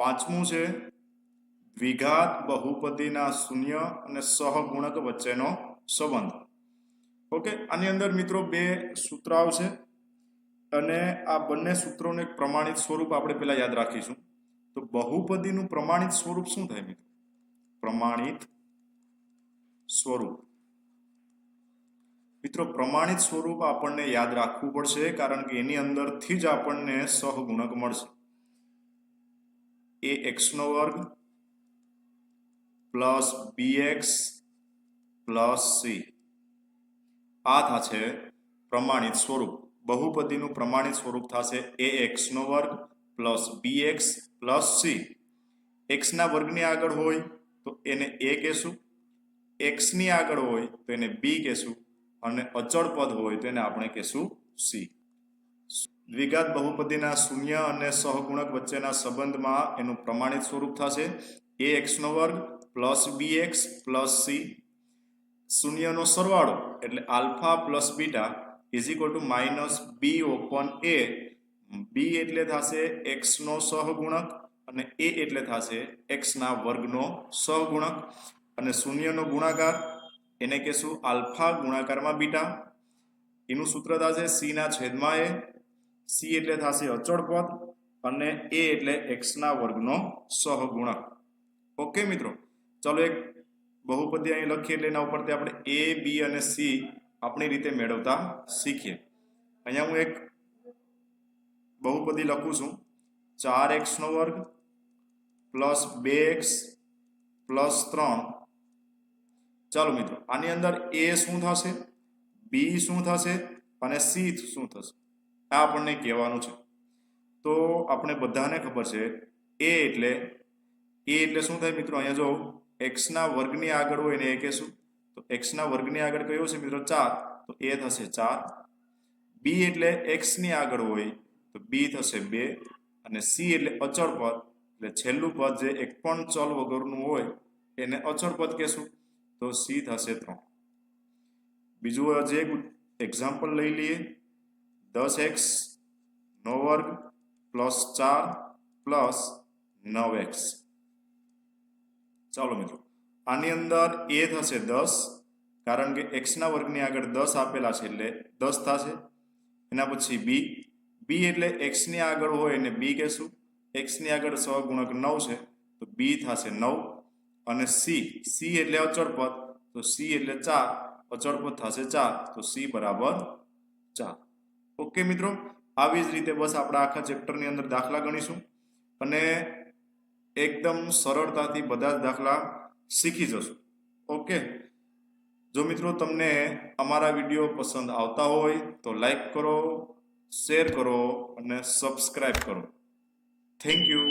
પાંચમું છે, દ્વિઘાત બહુપદીના શૂન્ય અને સહગુણક વચ્ચેનો સંબંધ. ઓકે, આની અંદર મિત્રો બે સૂત્ર આવશે અને આ બંને સૂત્રોનું એક પ્રમાણિત સ્વરૂપ આપણે પેલા યાદ રાખીશું. તો બહુપદીનું પ્રમાણિત સ્વરૂપ શું થાય મિત્રો? પ્રમાણિત સ્વરૂપ. મિત્રો, પ્રમાણિત સ્વરૂપ આપણને યાદ રાખવું પડશે કારણ કે એની અંદરથી જ આપણને સહગુણક મળશે. એ એક્સનો વર્ગ plus B X plus C આ થશે પ્રમાણિત સ્વરૂપ. બહુપદીનું પ્રમાણિત સ્વરૂપ થશે એ એક્સનો વર્ગ plus B X plus C એક્સના વર્ગની આગળ હોય તો એને એ કહેશું. એક્સની આગળ હોય તો એને બી કહેશું. અને અચળ પદ હોય તો એને આપણે કહેશું સી દ્વિઘાત બહુપદીના શૂન્ય અને સહગુણક વચ્ચેના સંબંધમાં એનું પ્રમાણિત સ્વરૂપ થશે. એ એક્સનો વર્ગ plus B X plus C. શૂન્યનો સરવાળો એટલે alpha plus beta is equal to minus B upon A. B એટલે થશે એક્સનો સહગુણક અને એ એટલે થશે એક્સના વર્ગનો સહગુણક. અને શૂન્યનો ગુણાકાર એને કહેશું આલ્ફા ગુણાકારમાં બીટા. એનું સૂત્ર થશે સીના છેદમાં એ. સી એટલે થશે અચળ પદ અને એ એટલે એક્સના વર્ગનો સહગુણક. ઓકે મિત્રો, ચલો એક બહુપદી અહીં લખીએ એટલે એના ઉપરથી આપણે એ બી અને સી આપણી રીતે મેળવતા શીખીએ. અહીંયા હું એક બહુપદી લખું છું. ચાર એક્સનો વર્ગ પ્લસ બે એક્સ પ્લસ ત્રણ. ચાલો મિત્રો, આની અંદર એ શું થશે? બી શું થશે? અને સી શું થશે? આ આપણને કહેવાનું છે. તો આપણે બધાને ખબર છે એ એટલે એ એટલે શું થાય મિત્રો? અહીંયા જો એક્સના વર્ગની આગળ હોય ને એ કહેશું. તો એક્સના વર્ગની આગળ કયો છે મિત્રો? ચાર. તો એ થશે ચાર. બી એટલે એક્સની આગળ હોય, તો બી થશે બે. અને સી એટલે અચળ પદ, એટલે છેલ્લું પદ જે એક પણ ચલ વગરનું હોય, એને અચળ પદ કહેશું. તો સી થશે ત્રણ. બીજું એક એક્ઝામ્પલ લઈ લઈએ દસ એક્સ નો વર્ગ પ્લસ ચાર પ્લસ નવ એક્સ. ચાલો મિત્રો, આની અંદર એ થશે દસ, કારણ કે એક્સના વર્ગની આગળ દસ આપેલા છે એટલે દસ થશે. એના પછી બી. બી એટલે એક્સની આગળ હોય એને બી કહેશું. એક્સની આગળ સહગુણક નવ છે, તો બી થશે નવ. અને સી સી એટલે અચળ પદ તો સી એટલે ચાર. અચળ પદ થશે ચાર, તો સી બરાબર ચાર. ઓકે મિત્રો, આવી જ રીતે બસ આપણે આખા ચેપ્ટરની અંદર દાખલા ગણીશું અને એકદમ સરળતાથી બધા જ દાખલા શીખી જશું. ઓકે? જો મિત્રો તમને અમારા વીડિયો પસંદ આવતા હોય તો લાઈક કરો, શેર કરો અને સબસ્ક્રાઈબ કરો. Thank you.